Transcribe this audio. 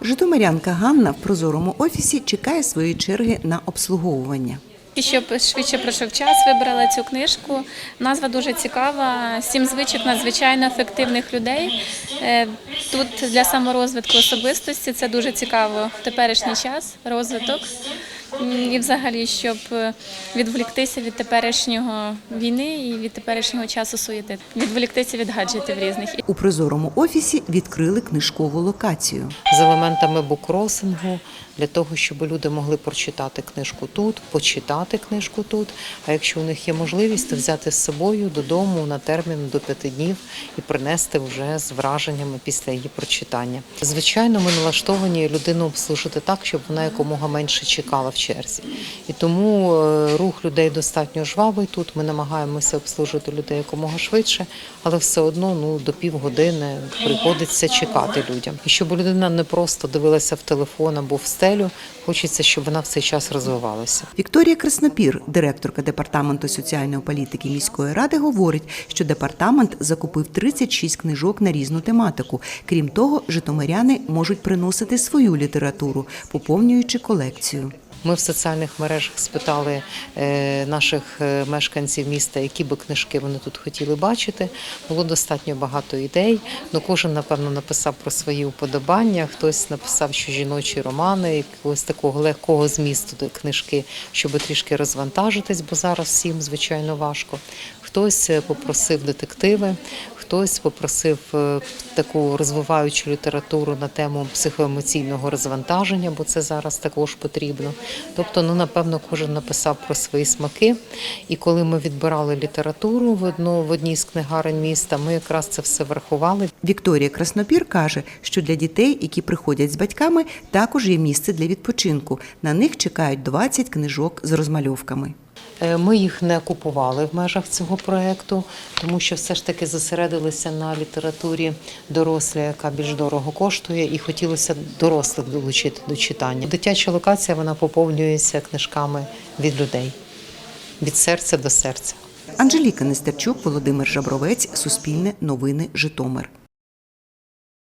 Житомирянка Ганна в прозорому офісі чекає своєї черги на обслуговування. І щоб швидше пройшов час, вибрала цю книжку. Назва дуже цікава. Сім звичок надзвичайно ефективних людей. Е, Тут для саморозвитку особистості це дуже цікаво. в Теперішній час розвиток. І взагалі, щоб е, відволіктися від теперішнього війни і від теперішнього часу суєти, відволіктися від гаджетів різних. У прозорому офісі відкрили книжкову локацію. з елементами букросингу для того, щоб люди могли прочитати книжку тут, почитати книжку тут. А якщо у них є можливість, то взяти з собою додому на термін до п'яти днів і принести вже з враженнями після її прочитання. Звичайно, ми налаштовані людину обслужити так, щоб вона якомога менше чекала черзі. І тому е, рух людей достатньо жвавий тут. Ми намагаємося обслужити людей якомога швидше, але все одно ну до півгодини приходиться чекати людям. І щоб людина не просто дивилася в телефон або в стелю, хочеться, щоб вона в цей час розвивалася. Вікторія Краснопір, директорка департаменту соціальної політики міської ради, говорить, що департамент закупив 36 книжок на різну тематику. Крім того, житомиряни можуть приносити свою літературу, поповнюючи колекцію. Ми в соціальних мережах спитали е, наших е, мешканців міста, які би книжки вони тут хотіли бачити. Було достатньо багато ідей. Ну кожен напевно написав про свої уподобання. Хтось написав, що жіночі романи, якогось такого легкого змісту книжки, щоб трішки розвантажитись, бо зараз всім звичайно важко. Хтось е, попросив детективи, хтось попросив е, таку розвиваючу літературу на тему психоемоційного розвантаження, бо це зараз також потрібно. Тобто, ну напевно, кожен написав про свої смаки. І коли ми відбирали літературу в одну в одній з книгарень міста, ми якраз це все врахували. Вікторія Краснопір каже, що для дітей, які приходять з батьками, також є місце для відпочинку. На них чекають 20 книжок з розмальовками. Е, Ми їх не купували в межах цього проекту, тому що все ж таки зосередилися на літературі дорослі, яка більш дорого коштує, і хотілося дорослих долучити до читання. Дитяча локація вона поповнюється книжками від людей від серця до серця. Анжеліка Нестерчук, Володимир Жабровець, Суспільне новини, Житомир.